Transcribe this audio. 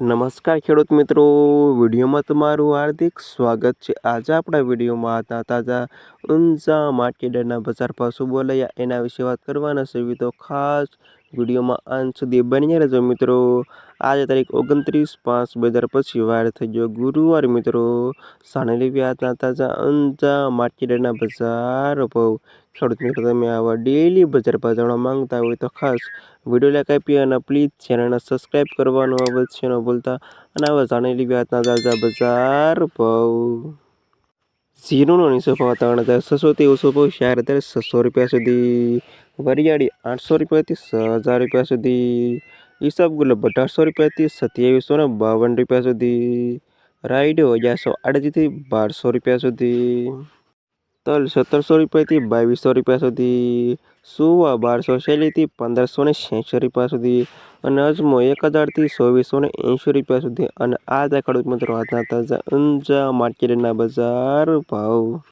નમસ્કાર ખેડૂત મિત્રો, વિડીયોમાં તમારું હાર્દિક સ્વાગત છે. આજે આપણા વિડીયોમાં હતા તાજા, ઊંઝા માર્કેટના બજાર શું બોલાયા એના વિશે વાત કરવાના છે. તો ખાસ વિડીયોમાં અંત સુધી બની રહેજો મિત્રો. આજે તારીખ ઓગણત્રીસ પાંચ બે હજાર પછી વાર થઈ ગયો ગુરુવાર મિત્રો. સાણે વ્યાજના તાજા અંજા, માર્કેટના બજાર ભાવ. ખેડૂત મિત્રો, તમે આવા ડેલી બજાર ભાવ જાણવા માંગતા હોય તો ખાસ વીડિયો લાઈક આપી અને પ્લીઝ ચેનલને સબસ્ક્રાઈબ કરવાનું અવશ્ય ન ભૂલતા. અને હવે જાણી વ્યાજના તાજા બજાર ભાવ. ઝીરોનો નીચો ભાવ ત્રણ હજાર છસોથી ઓછો ભાવ ચાર હજાર છસો રૂપિયા સુધી. વરિયાળી આઠસો રૂપિયાથી છ હજાર રૂપિયા સુધી. ઈસબ ગુલાબ અઢારસો રૂપિયાથી સત્યાવીસો ને બાવન રૂપિયા સુધી. રાઈડો અગિયારસો આડત્રીસથી બારસો રૂપિયા સુધી. તલ સત્તરસો રૂપિયાથી બાવીસો રૂપિયા સુધી. સુવા બારસો શૈલીથી પંદરસો ને છ્યાસી રૂપિયા સુધી. અને અજમો એક હજારથી ચોવીસો ને એંશી રૂપિયા સુધી. અને આ હતા ખેડૂત મિત્રો આજના તાજા ઊંઝા માર્કેટના બજાર ભાવ.